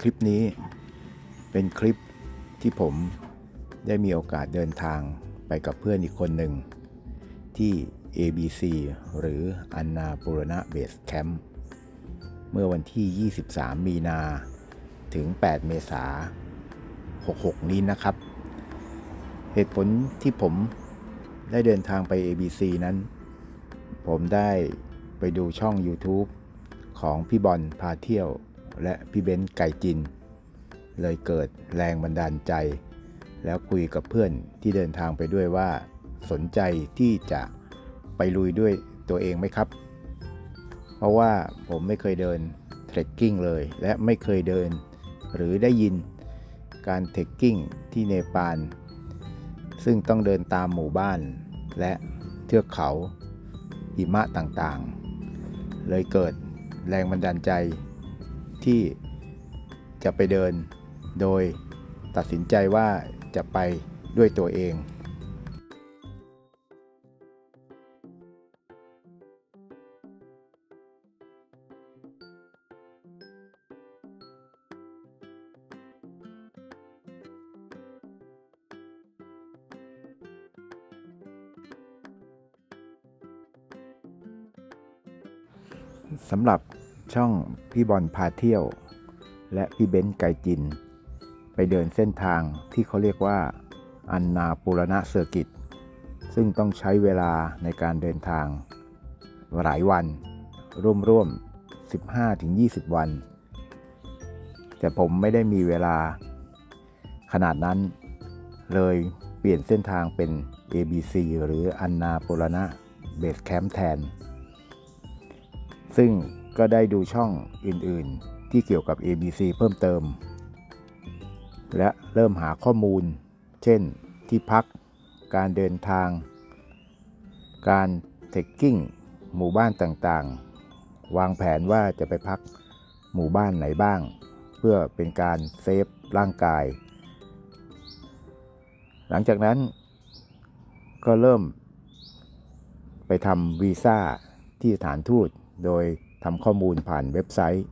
คลิปนี้เป็นคลิปที่ผมได้มีโอกาสเดินทางไปกับเพื่อนอีกคนหนึ่ง ที่ ABC หรืออันนาปุรณะเบสแคมป์เมื่อวันที่ 23 มีนาถึง 8 เมษา66 นี้นะครับ เหตุผลที่ผมได้เดินทางไป ABC นั้น ผมได้ไปดูช่อง YouTube ของพี่บอลพาเที่ยว และพี่เบนซ์ไก่จิน เลยเกิดแรงบันดาลใจ แล้วคุยกับเพื่อนที่เดินทางไปด้วยว่า สนใจที่จะไปลุยด้วยตัวเองไหมครับ เพราะว่าผมไม่เคยเดินเทรคกิ้งเลย และไม่เคยเดิน หรือได้ยินการเทรคกิ้งที่เนปาลซึ่งต้องเดินตามหมู่บ้าน และเทือกเขาหิมะต่างๆ เลยเกิดแรงบันดาลใจ ที่จะไปเดิน โดยตัดสินใจว่าจะไปด้วยตัวเอง สำหรับ ช่องพี่บอลพาเที่ยว และพี่เบนซ์ไกจิน ไปเดินเส้นทางที่เขาเรียกว่า อันนาปุรณะเซอร์กิต ซึ่งต้องใช้เวลาในการเดินทาง หลายวัน ร่วมๆ 15-20 วัน แต่ผมไม่ได้มีเวลาขนาดนั้น เลยเปลี่ยนเส้นทางเป็น ABC หรืออันนาปุรณะเบสแคมป์แทน ซึ่ง ก็ได้ดูช่องอื่นๆ ที่เกี่ยวกับ ABC เพิ่มเติม และเริ่มหาข้อมูล เช่นที่พัก การเดินทาง การเทคกิ้งหมู่บ้านต่างๆ วางแผนว่าจะไปพักหมู่บ้านไหนบ้าง เพื่อเป็นการเซฟร่างกาย หลังจากนั้นก็เริ่มไปทำวีซ่าที่สถานทูตโดย ทำข้อมูลผ่านเว็บไซต์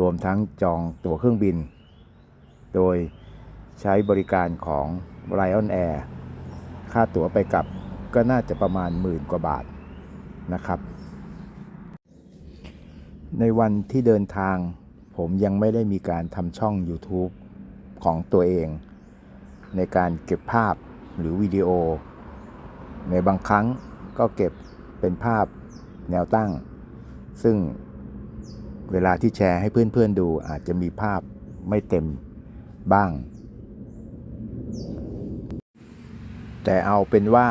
รวมทั้งจองตั๋วเครื่องบิน โดยใช้บริการของ Lion Air ค่าตั๋วไปกลับก็น่าจะประมาณหมื่นกว่าบาทนะครับ ในวันที่เดินทาง ผมยังไม่ได้มีการทำช่อง YouTube ของตัวเอง ในการเก็บภาพหรือวิดีโอ ในบางครั้งก็เก็บเป็นภาพแนวตั้ง ซึ่งเวลาที่แชร์ให้เพื่อนๆดูอาจจะมีภาพไม่เต็มบ้าง แต่เอาเป็นว่า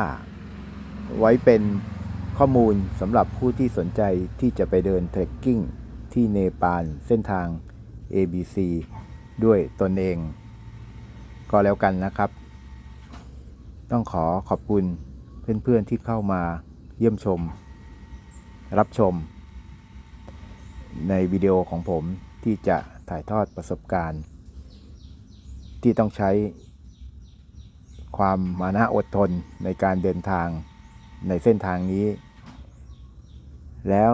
ไว้เป็นข้อมูลสำหรับผู้ที่สนใจที่จะไปเดินเทรคกิ้งที่เนปาลเส้นทาง ABC ด้วยตนเอง ก็แล้วกันนะครับ ต้องขอขอบคุณเพื่อนๆที่เข้ามาเยี่ยมชม รับชม ในวิดีโอของผมที่จะถ่ายทอดประสบการณ์ ที่ต้องใช้ความมานะอดทนในการเดินทางในเส้นทางนี้ แล้ว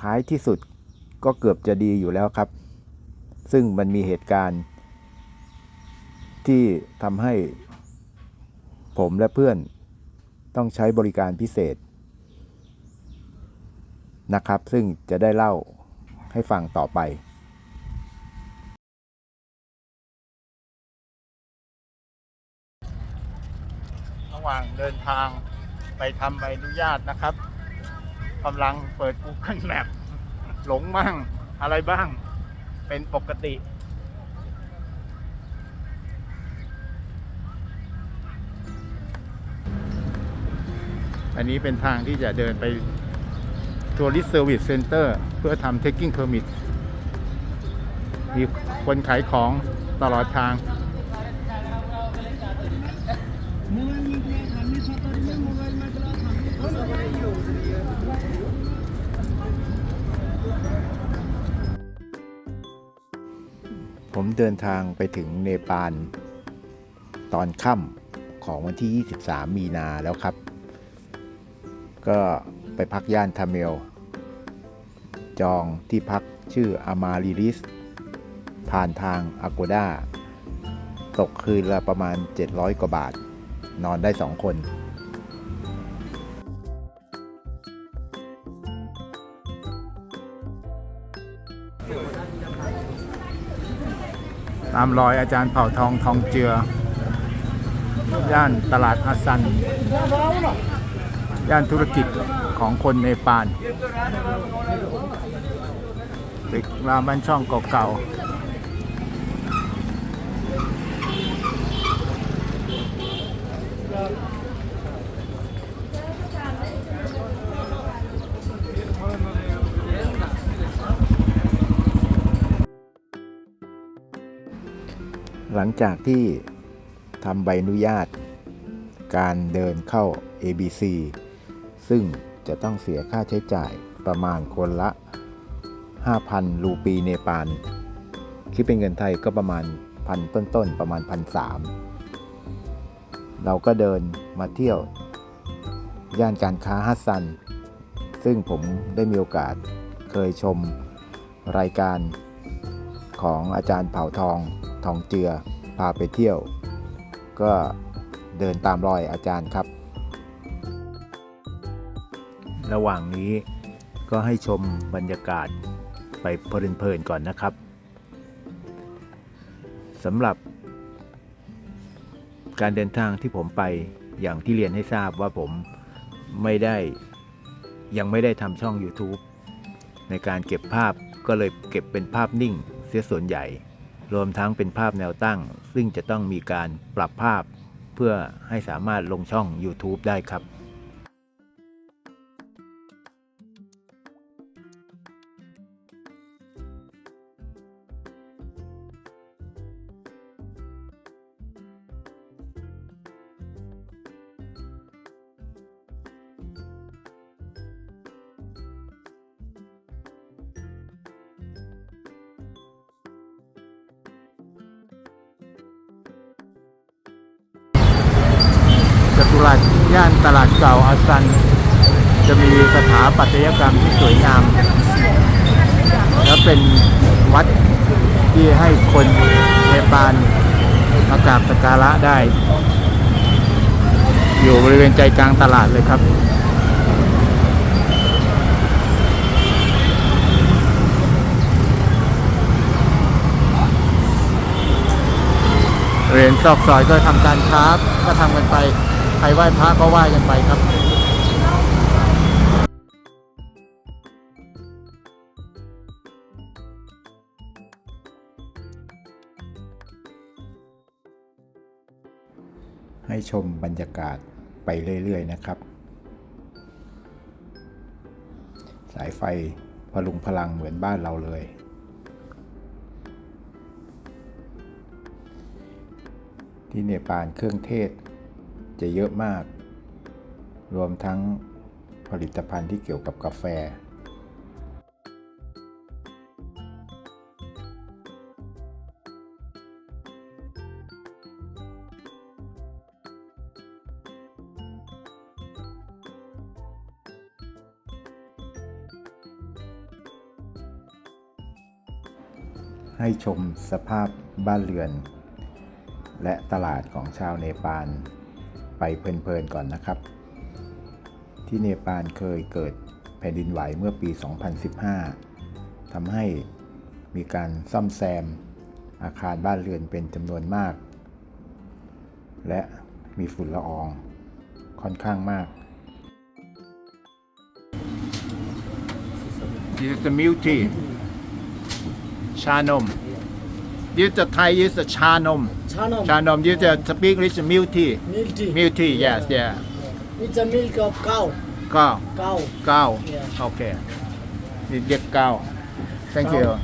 ท้ายที่สุดก็เกือบจะดีอยู่แล้วครับ ซึ่งมันมีเหตุการณ์ ที่ทำให้ผมและเพื่อนต้องใช้บริการพิเศษนะครับ ซึ่งจะได้เล่า ให้ฟังต่อไประหว่างเดินทางไปทำใบอนุญาตนะครับกำลังเปิด Google Map หลงบ้างอะไรบ้าง เป็นปกติอันนี้เป็นทางที่จะเดินไป Tourist Service Center เพื่อทำ Taking Permit มีคนขายของตลอดทาง ผมเดินทางไปถึงเนปาลตอนค่ำของวันที่ 23 มีนาแล้วครับ ก็ ไปพักย่านทาเมล จองที่พักชื่ออามาลิลิส ผ่านทาง Agoda ตกคืนละประมาณ 700 กว่าบาท นอนได้ 2 คน ตามรอยอาจารย์เผ่าทองทองเจือ ย่านตลาดฮัสซัน ย่านธุรกิจของคนเนปาลตึกรามบ้านช่องเก่าๆหลังจากที่ทำใบอนุญาต การเดินเข้า ABC ซึ่งจะต้องเสียค่าใช้จ่ายประมาณคนละ 5,000 รูปีเนปาลคิดเป็นเงินไทยก็ประมาณพันต้นๆ ประมาณพันสามเราก็เดินมาเที่ยว ย่านการค้าฮัสซัน ซึ่งผมได้มีโอกาสเคยชมรายการของอาจารย์เผ่าทองทองเจือพาไปเที่ยว ก็เดินตามรอยอาจารย์ครับ ระหว่างนี้ก็ให้ชมบรรยากาศไปเพลินๆก่อนนะครับสำหรับการเดินทางที่ผมไปอย่างที่เรียนให้ทราบว่าผมไม่ได้ยังไม่ได้ทำช่อง YouTube ในการเก็บภาพก็เลยเก็บเป็นภาพนิ่ง เสียส่วนใหญ่ รวมทั้งเป็นภาพแนวตั้ง ซึ่งจะต้องมีการปรับภาพเพื่อให้สามารถลงช่อง YouTube ได้ครับ จตุรัสย่านตลาดเก่าอาซัน จะมีสถาปัตยกรรมที่สวยงาม และเป็นวัดที่ให้คนเนปาลมากราบสักการะได้ อยู่บริเวณใจกลางตลาดเลยครับเรียนซอกซอยก็ทำการค้าก็ทำกันไป รไหว้พระก็ไหว้กันไปครับให้ชมบรรยากาศไปเรื่อย ๆ นะครับ สายไฟพลุงพลังเหมือนบ้านเราเลย ที่เนปาลเครื่องเทศ จะเยอะมาก รวมทั้งผลิตภัณฑ์ที่เกี่ยวกับกาแฟ ให้ชมสภาพบ้านเรือน และตลาดของชาวเนปาล ไปเพลินๆก่อนนะครับ ที่เนปาลเคยเกิดแผ่นดินไหวเมื่อปี 2015 ทำให้มีการซ่อมแซมอาคารบ้านเรือนเป็นจำนวนมาก และมีฝุ่นละอองค่อนข้างมาก This is the milk tea ชานม use the Thai use the cha nom. Chanom. Cha nom. Use the speak English milk tea. Milk tea. Milk tea. Yes. Yeah. It's a milk of cow. Cow. Cow. Cow. Yeah. Okay. You get cow. Thank you.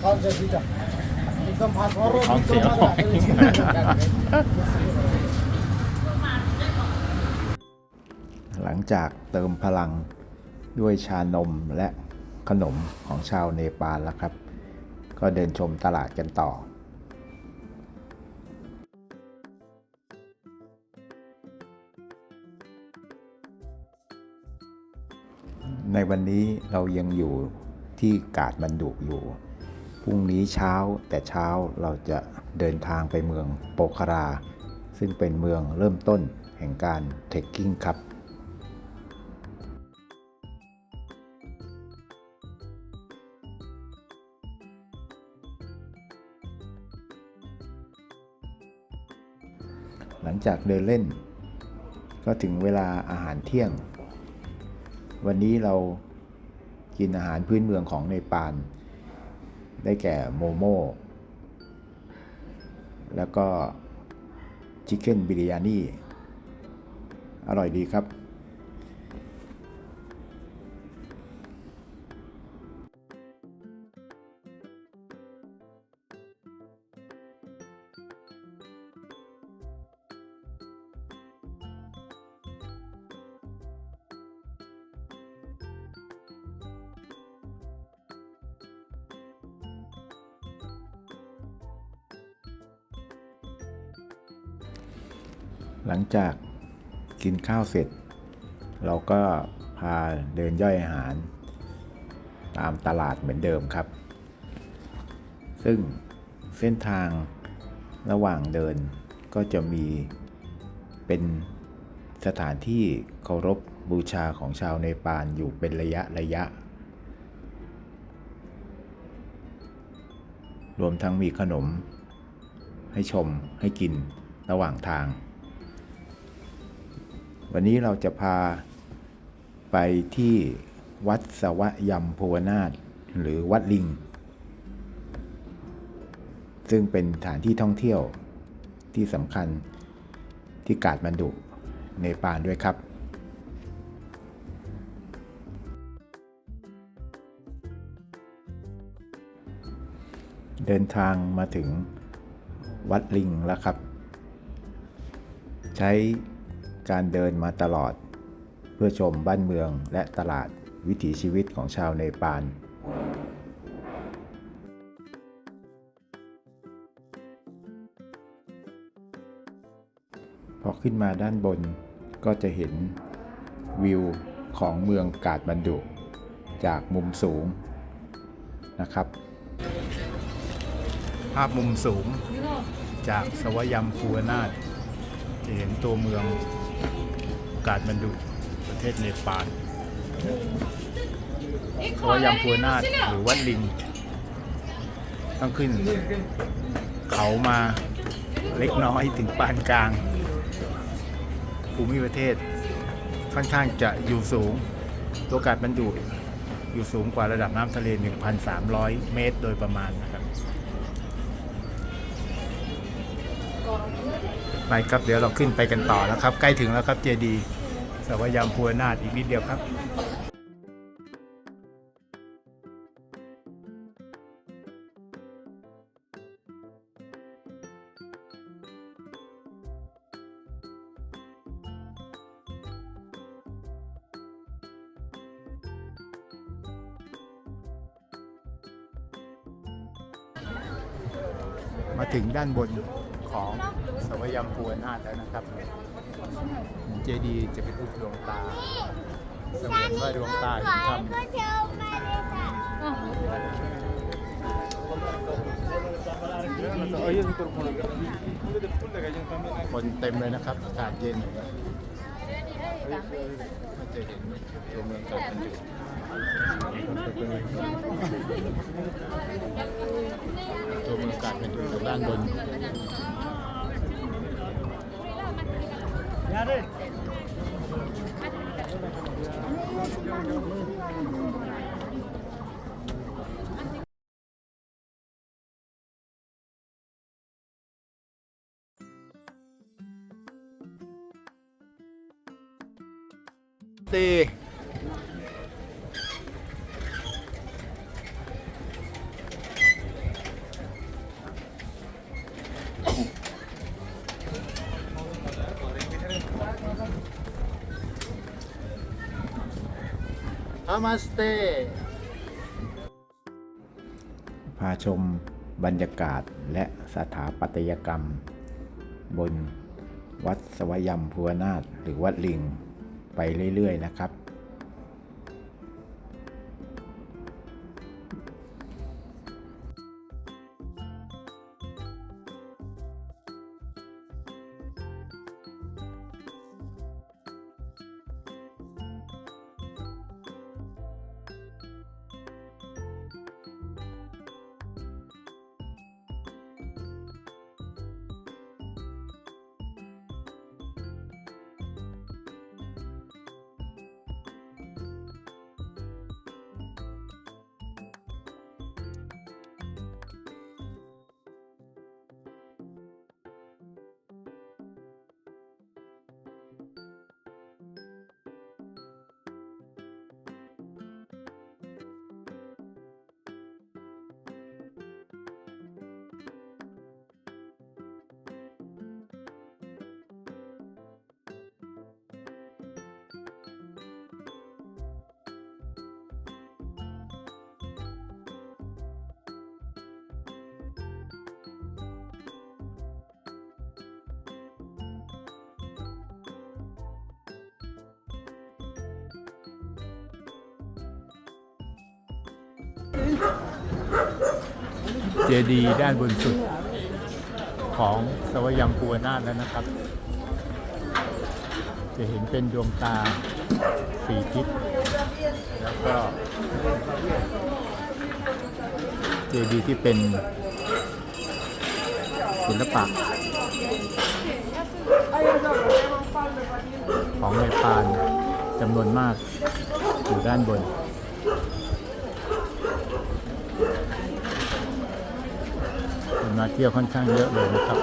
เขาจะพิจารณามีคำพัดหัวรถมีคำพัดอะไรหลังจากเติมพลังด้วยชานมและ ขนมของชาวเนปาลแล้วครับ ก็เดินชมตลาดกันต่อ ในวันนี้เรายังอยู่ที่กาดมันดุอยู่ พรุ่งนี้เช้าแต่เช้าเราจะเดินทางไปเมืองโปคารา ซึ่งเป็นเมืองเริ่มต้นแห่งการเทคกิ้งครับ ลังจากเดินเล่น ก็ถึงเวลาอาหารเที่ยง วันนี้เรากินอาหารพื้นเมืองของเนปาลได้แก่โมโม แล้วก็ชิคเก้นบิริยานี่ อร่อยดีครับ หลังจากกินข้าวเสร็จ เราก็พาเดินย่อยอาหาร ตามตลาดเหมือนเดิมครับ ซึ่งเส้นทางระหว่างเดินก็จะมีเป็นสถานที่เคารพบูชาของชาวเนปาลอยู่เป็นระยะระยะ รวมทั้งมีขนมให้ชมให้กินระหว่างทาง วันนี้เราจะพาไปที่วัดสวะยมพวนาถหรือวัดลิง ซึ่งเป็นสถานที่ท่องเที่ยวที่สำคัญที่กาดมันดุเนปาลด้วยครับ เดินทางมาถึงวัดลิงแล้วครับ ใช้ การเดินมาตลอด เพื่อชมบ้านเมืองและตลาดวิถีชีวิตของชาวเนปาลพอขึ้นมาด้านบนก็จะเห็นวิวของเมืองกาดบันดุ จากมุมสูงนะครับ ภาพมุมสูงจากสวยัมพูนาถจะเห็นตัวเมือง กาดมันดุประเทศเนปาลสวยัมพูนาถหรือวัดลิง ต้องขึ้น เขามาเล็กน้อยถึงปานกลาง ภูมิประเทศ ค่อนข้างจะอยู่สูง ตัวกาดมันดุอยู่สูงกว่าระดับน้ำทะเล 1,300 เมตรโดยประมาณนะครับไปครับเดี๋ยวเราขึ้นไปกันต่อแล้วครับ ใกล้ถึงแล้วครับเจดีย์ สวายามพัวนาถอีกนิดเดียวครับมาถึงด้านบนของสวยัมพัวนาถแล้วนะครับ เจดีจะเป็นรูปดวงตาเสมือนว่าดวงตาที่ทำคนเต็มเลยนะครับอากาศเย็นก็จะเห็นตัวเมืองกาดมันอยู่ตัวเมืองกาดมันอยู่ตรงด้านบน ตี มาสเตพาชมบรรยากาศและสถาปัตยกรรม บนวัดสวยมพัวนาถหรือวัดลิงไปเรื่อย ๆ นะครับ เจดีย์ด้านบนสุดของสวยัมปูนาถแล้วนะครับ จะเห็นเป็นดวงตาสีทิศแล้วก็เจดีย์ที่เป็นศิลปะของเนปาลจำนวนมากอยู่ด้านบน คน มาเที่ยวค่อนข้างเยอะเลยนะครับ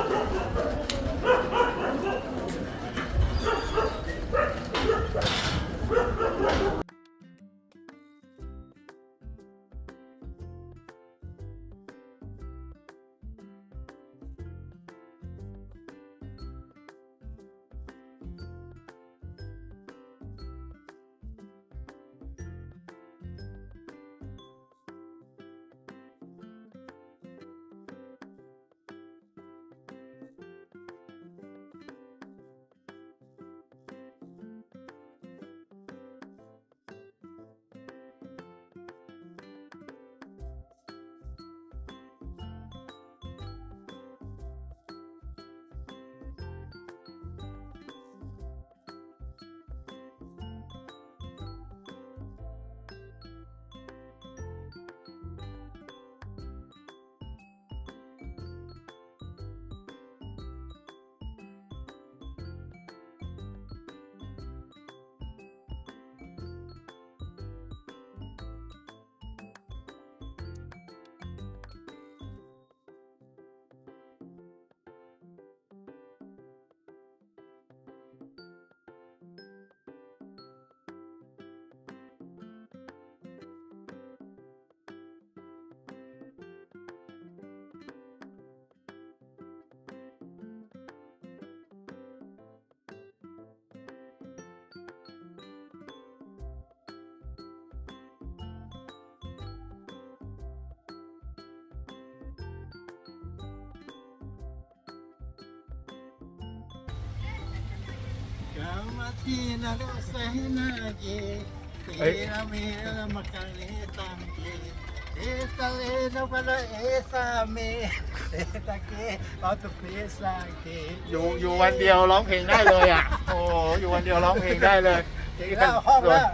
อยู่อยู่วันเดียวร้องเพลงได้เลยอะ โอ้อยู่วันเดียวร้องเพลงได้เลยถึงแล้วห้องแล้ว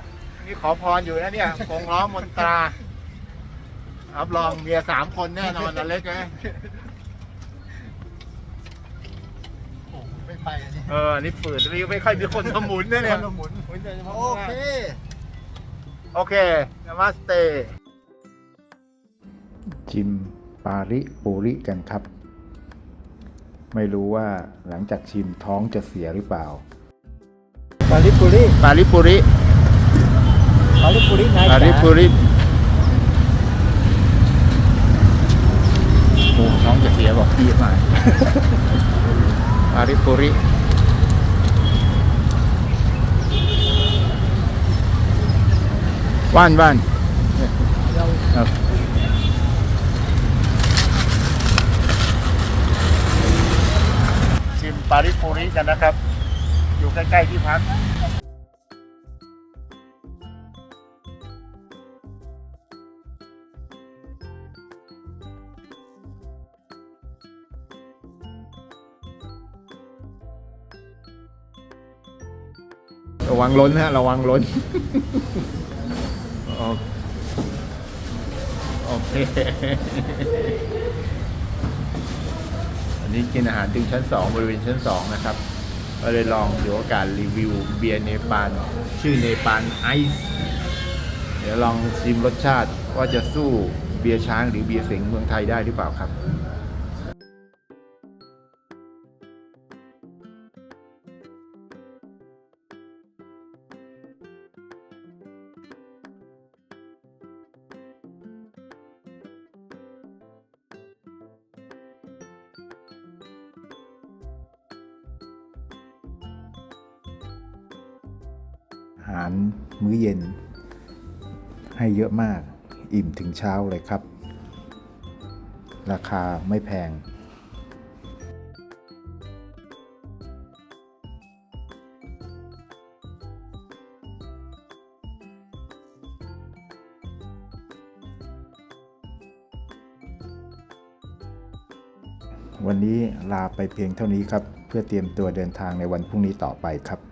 นี่ขอพรอยู่นะเนี่ยกงล้อมนตรารับรองเมียสามคนแน่นอนนะเล็กนะโไม่ไปอันนี้เออนี่ฝืนไม่ไม่ค่อยมีคนมาหมุนนะเนี่ย หมุนหมุนแต่เฉพาะโอเค โอเค นามาสเตชิมปาริปูริกันครับ ไม่รู้ว่าหลังจากชิมท้องจะเสียหรือเปล่า ปาลิปุริปาริปุริ ปาลิปุรินายปาริปุริโอ้น้องจะเสียบอกพี่มา ปาริปุริว่านว่านครับชิมปาริปุริกันนะครับ อยู่ใกล้ ๆ ที่พัก ระวังล้นฮะ ระวังล้น โอเค อันนี้กินอาหารถึงชั้นสองบริเวณชั้นสองนะครับก็เลยลองเดี๋ยวโอกาสรีวิวเบียร์เนปาลชื่อเนปาลไอซ์เดี๋ยวลองชิมรสชาติว่าจะสู้เบียร์ช้างหรือเบียร์เสงเมืองไทยได้หรือเปล่าครับ หารมื้อเย็น ให้เยอะมากอิ่มถึงเช้าเลยครับ ราคาไม่แพง วันนี้ลาไปเพียงเท่านี้ครับ เพื่อเตรียมตัวเดินทางในวันพรุ่งนี้ต่อไปครับ